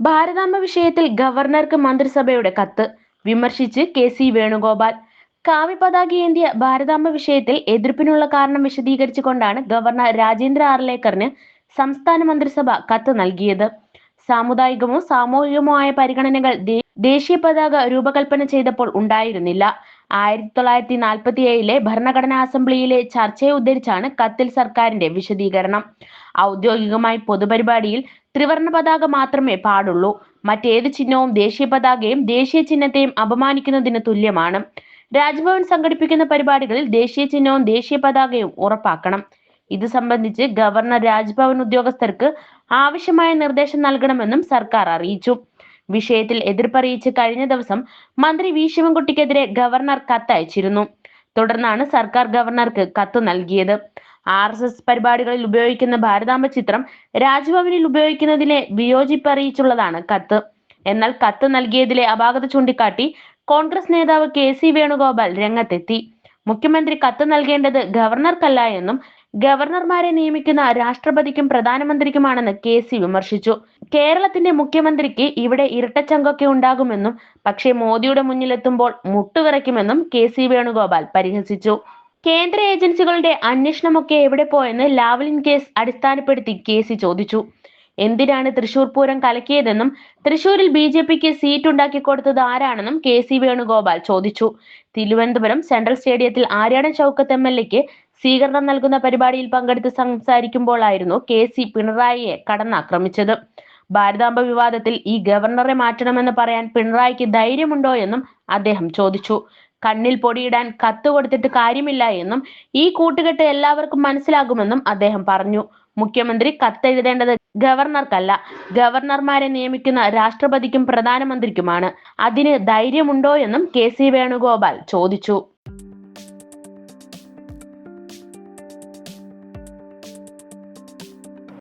ഭാരതാംബ വിഷയത്തിൽ ഗവർണർക്ക് മന്ത്രിസഭയുടെ കത്ത്. വിമർശിച്ച് കെ സി വേണുഗോപാൽ. കാവ്യ പതാകയേന്തിയ ഭാരതാംബ വിഷയത്തിൽ എതിർപ്പിനുള്ള കാരണം വിശദീകരിച്ചുകൊണ്ടാണ് ഗവർണർ രാജേന്ദ്ര ആർലേക്കറിന് സംസ്ഥാന മന്ത്രിസഭ കത്ത് നൽകിയത്. സാമുദായികമോ സാമൂഹികമോ ആയ പരിഗണനകൾ ദേശീയ പതാക രൂപകൽപ്പന ചെയ്തപ്പോൾ ഉണ്ടായിരുന്നില്ല. ആയിരത്തി തൊള്ളായിരത്തി നാൽപ്പത്തി ഏഴിലെ ഭരണഘടനാ അസംബ്ലിയിലെ ചർച്ചയെ ഉദ്ധരിച്ചാണ് കത്തിൽ സർക്കാരിന്റെ വിശദീകരണം. ഔദ്യോഗികമായി പൊതുപരിപാടിയിൽ ത്രിവർണ പതാക മാത്രമേ പാടുള്ളൂ. മറ്റേത് ചിഹ്നവും ദേശീയ പതാകയും ദേശീയ ചിഹ്നത്തെയും അപമാനിക്കുന്നതിന് തുല്യമാണ്. രാജ്ഭവൻ സംഘടിപ്പിക്കുന്ന പരിപാടികളിൽ ദേശീയ ചിഹ്നവും ദേശീയ പതാകയും ഉറപ്പാക്കണം. ഇത് സംബന്ധിച്ച് ഗവർണർ രാജ്ഭവൻ ഉദ്യോഗസ്ഥർക്ക് ആവശ്യമായ നിർദ്ദേശം നൽകണമെന്നും സർക്കാർ അറിയിച്ചു. വിഷയത്തിൽ എതിർപ്പറിയിച്ച് കഴിഞ്ഞ ദിവസം മന്ത്രി വി ശിവൻകുട്ടിക്കെതിരെ ഗവർണർ കത്തയച്ചിരുന്നു. തുടർന്നാണ് സർക്കാർ ഗവർണർക്ക് കത്ത് നൽകിയത്. ആർ എസ് എസ് പരിപാടികളിൽ ഉപയോഗിക്കുന്ന ഭാരതാംബ ചിത്രം രാജ്ഭവനിൽ ഉപയോഗിക്കുന്നതിനെ വിയോജിപ്പ് അറിയിച്ചുള്ളതാണ് കത്ത്. എന്നാൽ കത്ത് നൽകിയതിലെ അപാകത ചൂണ്ടിക്കാട്ടി കോൺഗ്രസ് നേതാവ് കെ സി വേണുഗോപാൽ രംഗത്തെത്തി. മുഖ്യമന്ത്രി കത്ത് നൽകേണ്ടത് ഗവർണർക്കല്ല എന്നും ഗവർണർമാരെ നിയമിക്കുന്ന രാഷ്ട്രപതിക്കും പ്രധാനമന്ത്രിക്കുമാണെന്ന് കെ സി വിമർശിച്ചു. കേരളത്തിന്റെ മുഖ്യമന്ത്രിക്ക് ഇവിടെ ഇരട്ടച്ചങ്കൊക്കെ ഉണ്ടാകുമെന്നും പക്ഷേ മോദിയുടെ മുന്നിലെത്തുമ്പോൾ മുട്ടുവിറയ്ക്കുമെന്നും കെ സി വേണുഗോപാൽ പരിഹസിച്ചു. കേന്ദ്ര ഏജൻസികളുടെ അന്വേഷണമൊക്കെ എവിടെ പോയെന്ന് ലാവ്ലിൻ കേസ് അടിസ്ഥാനപ്പെടുത്തി കെ സി ചോദിച്ചു. എന്തിനാണ് തൃശൂർ പൂരം കലക്കിയതെന്നും തൃശൂരിൽ ബി ജെ പിക്ക് സീറ്റ് ഉണ്ടാക്കി കൊടുത്തത് ആരാണെന്നും കെ സി വേണുഗോപാൽ ചോദിച്ചു. തിരുവനന്തപുരം സെൻട്രൽ സ്റ്റേഡിയത്തിൽ ആര്യാടൻ ചൌക്കത്ത് എം എൽ എക്ക് സ്വീകരണം നൽകുന്ന പരിപാടിയിൽ പങ്കെടുത്ത് സംസാരിക്കുമ്പോഴായിരുന്നു കെ സി പിണറായിയെ കടന്നാക്രമിച്ചത്. ഭാരതാംബ വിവാദത്തിൽ ഈ ഗവർണറെ മാറ്റണമെന്ന് പറയാൻ പിണറായിക്ക് ധൈര്യമുണ്ടോ എന്നും അദ്ദേഹം ചോദിച്ചു. കണ്ണിൽ പൊടിയിടാൻ കത്ത് കൊടുത്തിട്ട് കാര്യമില്ല എന്നും ഈ കൂട്ടുകെട്ട് എല്ലാവർക്കും മനസ്സിലാകുമെന്നും അദ്ദേഹം പറഞ്ഞു. മുഖ്യമന്ത്രി കത്തെഴുതേണ്ടത് ഗവർണർക്കല്ല. ഗവർണർമാരെ നിയമിക്കുന്ന രാഷ്ട്രപതിക്കും പ്രധാനമന്ത്രിക്കുമാണ്. അതിന് ധൈര്യമുണ്ടോ എന്നും കെ സി വേണുഗോപാൽ ചോദിച്ചു.